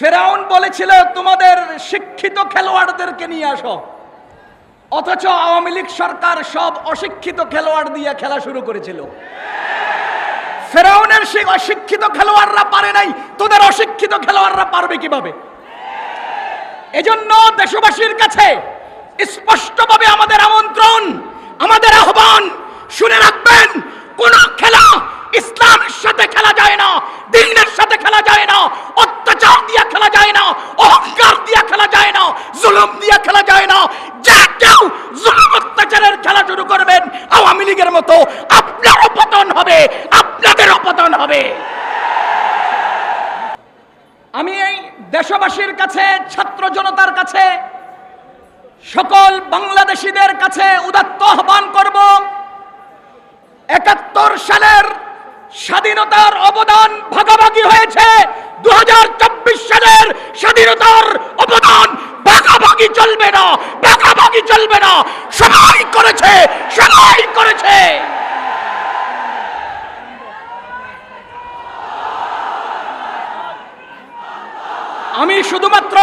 ফেরাউন বলেছিল, তোমাদের শিক্ষিত খেলোয়াড়দেরকে নিয়ে আসো। অথচ আওয়ামী লীগ সরকার সব অশিক্ষিত খেলোয়াড় দিয়ে খেলা শুরু করেছিল। ফেরাউনের সেই অশিক্ষিত খেলোয়াড়রা পারে নাই, তোদের অশিক্ষিত খেলোয়াড়রা পারবে কীভাবে? এজন্য দেশবাসীর কাছে স্পষ্টভাবে আমাদের আমন্ত্রণ, আমাদের আহ্বান, শুনে রাখবেন, কোন খেলা ইসলামের সাথে খেলা যায় না দিনের সাথে খেলা যায় না অত্যাচার দিয়ে খেলা যায় না অহংকার দিয়ে খেলা যায় না জুলুম দিয়ে খেলা যায় না। যে কেউ জুলুম অত্যাচারের খেলা শুরু করবেন, আওয়ামী লীগের মতো আপনারও পতন হবে আপনাদেরও পতন হবে। আমি এই দেশবাসীর কাছে, ছাত্র জনতার কাছে, সকল বাংলাদেশিদের কাছে উদাত্ত আহ্বান করব। একাত্তর সালের স্বাধীনতার অবদান ভাগাভাগি হয়েছে। দু হাজার চব্বিশ সালের স্বাধীনতার অবদান ভাগাভাগি চলবে না চলবে করেছে, সবাই করেছে। আমি শুধুমাত্র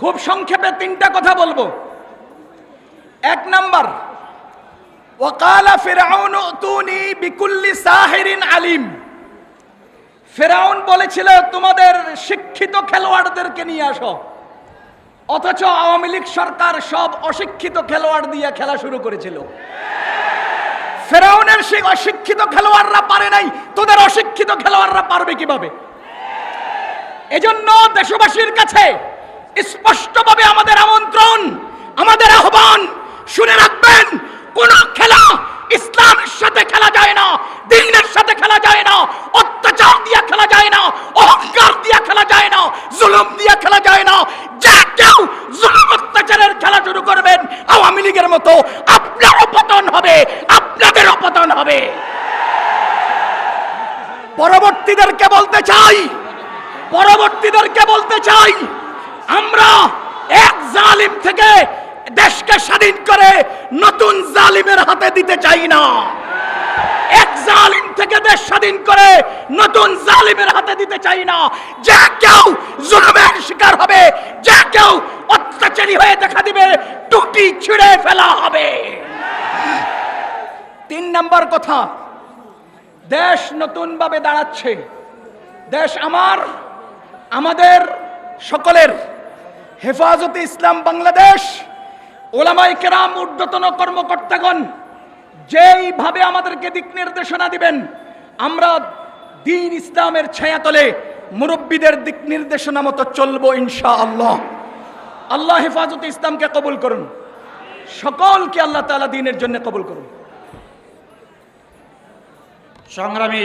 খুব সংক্ষেপে তিনটা কথা বলব। এক নাম্বার, ওয়াকালা ফিরাউন তুনি বিকুল্লি সাহিরিন আলিম। ফেরাউন বলেছিল, তোমাদের শিক্ষিত খেলোয়াড়দেরকে নিয়ে আসো। অথচ আওয়ামী লীগ সরকার সব অশিক্ষিত খেলোয়াড় দিয়ে খেলা শুরু করেছিল। ফেরাউনের সেই অশিক্ষিত খেলোয়াড়রা পারে নাই, তোদের অশিক্ষিত খেলোয়াড়রা পারবে কীভাবে? এজন্য দেশবাসীর কাছে স্পষ্টভাবে আমাদের আমন্ত্রণ, আমাদের আহ্বান, শুনে রাখবেন, কোন খেলা ইসলামের সাথে খেলা যায় না, দিনের সাথে খেলা যায় না, অত্যাচার দিয়ে খেলা যায় না, অহংকার দিয়ে খেলা যায় না, জুলুম দিয়ে খেলা যায় না পরবর্তীদেরকে বলতে চাই, পরবর্তীদেরকে বলতে চাই, আমরা এক জালিম থেকে দেশকে স্বাধীন করে নতুন জালিমের হাতে দিতে চাই না। এক জালিম থেকে দেশ স্বাধীন করে নতুন জালিমের হাতে দিতে চাই না। যে কেউ জুলুমের শিকার হবে, যে কেউ অত্যাচারী হয়ে দেখা দিবে টুটি ছিঁড়ে ফেলা হবে। তিন নম্বর কথা, দেশ নতুনভাবে দাঁড়াচ্ছে। দেশ আমার, আমাদের সকলের। হেফাজতে ইসলাম বাংলাদেশ ওলামাই কেরাম, ঊর্ধ্বতন কর্মকর্তাগণ যেইভাবে আমাদেরকে দিক নির্দেশনা দিবেন, আমরা দিন ইসলামের ছায়াতলে মুরব্বীদের দিক নির্দেশনা মতো চলবো ইনশা আল্লাহ আল্লাহ হেফাজত ইসলামকে কবুল করুন। সকলকে আল্লাহ তালা দিনের জন্য কবুল করুন। সংগ্রামী